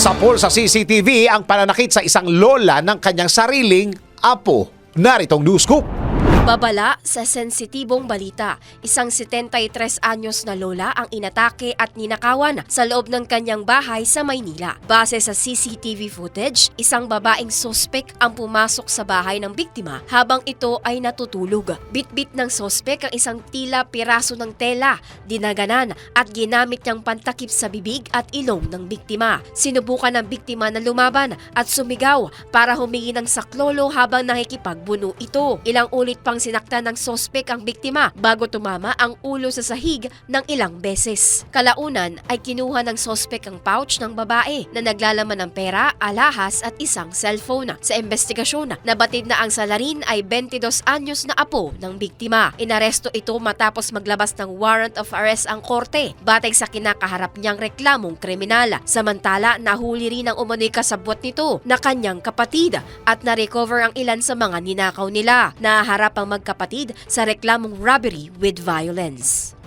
Sapol sa CCTV ang pananakit sa isang lola ng kanyang sariling apo. Naritong news scoop. Babala sa sensitibong balita, isang 73 anyos na lola ang inatake at ninakawan sa loob ng kanyang bahay sa Maynila. Base sa CCTV footage, isang babaeng sospek ang pumasok sa bahay ng biktima habang ito ay natutulog. Bitbit ng sospek ang isang tila piraso ng tela, dinaganan at ginamit niyang pantakip sa bibig at ilong ng biktima. Sinubukan ng biktima na lumaban at sumigaw para humingi ng saklolo habang nakikipagbuno ito. Ilang ulit pang sinaktan ng sospek ang biktima bago tumama ang ulo sa sahig ng ilang beses. Kalaunan ay kinuha ng sospek ang pouch ng babae na naglalaman ng pera, alahas at isang cellphone. Sa investigasyon, nabatid na ang salarin ay 22 anyos na apo ng biktima. Inaresto ito matapos maglabas ng warrant of arrest ang korte batay sa kinakaharap niyang reklamong kriminal. Samantala, nahuli rin ang umano'y kasabwat nito na kanyang kapatid at na-recover ang ilan sa mga ninakaw nila. Naharap ang magkapatid sa reklamong robbery with violence.